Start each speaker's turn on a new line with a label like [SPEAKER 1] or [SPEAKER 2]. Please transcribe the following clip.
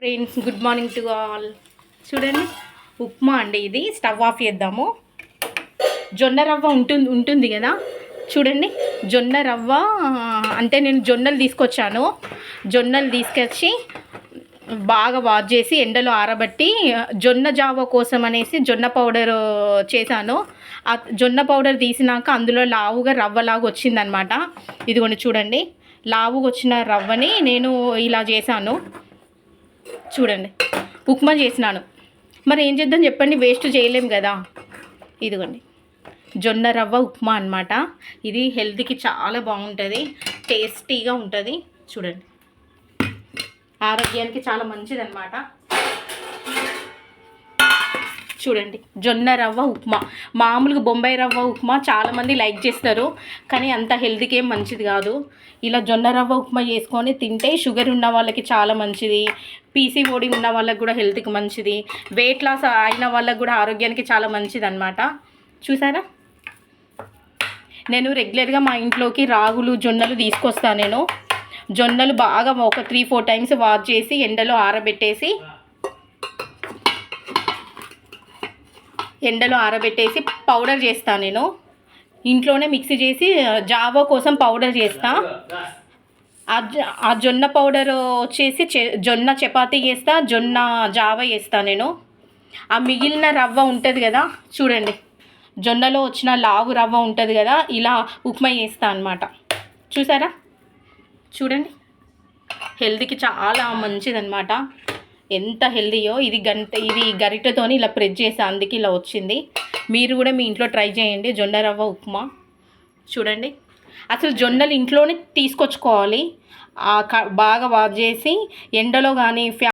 [SPEAKER 1] Friends good morning to all చూడండి ఉప్మా అండి ఇది. స్టవ్ ఆఫ్ చేద్దాము. జొన్న రవ్వ ఉంటుంది ఉంటుంది కదా? చూడండి జొన్న రవ్వ అంటే నేను జొన్నలు తీసుకొచ్చాను. జొన్నలు తీసుకొచ్చి బాగా వాష్ చేసి ఎండలో ఆరబట్టి జొన్న జావ కోసం అనేసి జొన్న పౌడర్ చేశాను. ఆ జొన్న పౌడర్ తీసినాక అందులో లావుగా రవ్వలాగా వచ్చిందనమాట. ఇదిగోండి చూడండి లావుగా వచ్చిన రవ్వని నేను ఇలా చేశాను. చూడండి. ఉప్మా చేసినాను. మరి ఏం చేద్దాం చెప్పండి వేస్ట్ చేయలేం కదా. ఇదిగోండి. జొన్న రవ్వ ఉప్మా అన్నమాట. ఇది హెల్త్కి చాలా బాగుంటుంది టేస్టీగా ఉంటుంది. చూడండి. ఆరోగ్యానికి చాలా మంచిదన్నమాట. చూడండి. జొన్న రవ్వ ఉప్మా. మామూలుగా బొంబాయి రవ్వ ఉప్మా చాలామంది లైక్ చేస్తారు. కానీ అంత హెల్త్కి ఏం మంచిది కాదు. ఇలా జొన్న రవ్వ ఉప్మా చేసుకొని తింటే షుగర్ ఉన్న వాళ్ళకి చాలా మంచిది. పీసీఓడి ఉన్న వాళ్ళకి కూడా హెల్త్కి మంచిది. వెయిట్ లాస్ అయిన వాళ్ళకి కూడా ఆరోగ్యానికి చాలా మంచిది అనమాట చూసారా? నేను రెగ్యులర్గా మా ఇంట్లోకి రాగులు జొన్నలు తీసుకొస్తాను నేను. జొన్నలు బాగా ఒక త్రీ ఫోర్ టైమ్స్ వాష్ చేసి ఎండలో ఆరబెట్టేసి ఎండలో ఆరబెట్టేసి పౌడర్ చేస్తాను నేను. ఇంట్లోనే మిక్సీ చేసి జావా కోసం పౌడర్ చేస్తా. ఆ ఆ జొన్న పౌడర్ వచ్చేసి చె- జొన్న చపాతీ చేస్తా జొన్న జావ చేస్తా నేను. ఆ మిగిలిన రవ్వ ఉంటుంది కదా చూడండి. జొన్నలో వచ్చిన లావు రవ్వ ఉంటుంది కదా ఇలా ఉప్మా చేస్తా అనమాట చూసారా? చూడండి. హెల్త్కి చాలా మంచిదన్నమాట. ఎంత హెల్దీయో ఇది గంట ఇది గరిటెతోని ఇలా ప్రెస్ చేసే అందుకే ఇలా వచ్చింది. మీరు కూడా మీ ఇంట్లో ట్రై చేయండి. జొన్న రవ్వ ఉప్మా. చూడండి. అసలు జొన్నలు ఇంట్లోనే తీసుకొచ్చుకోవాలి. బాగా వాష్ చేసి ఎండలో కానీ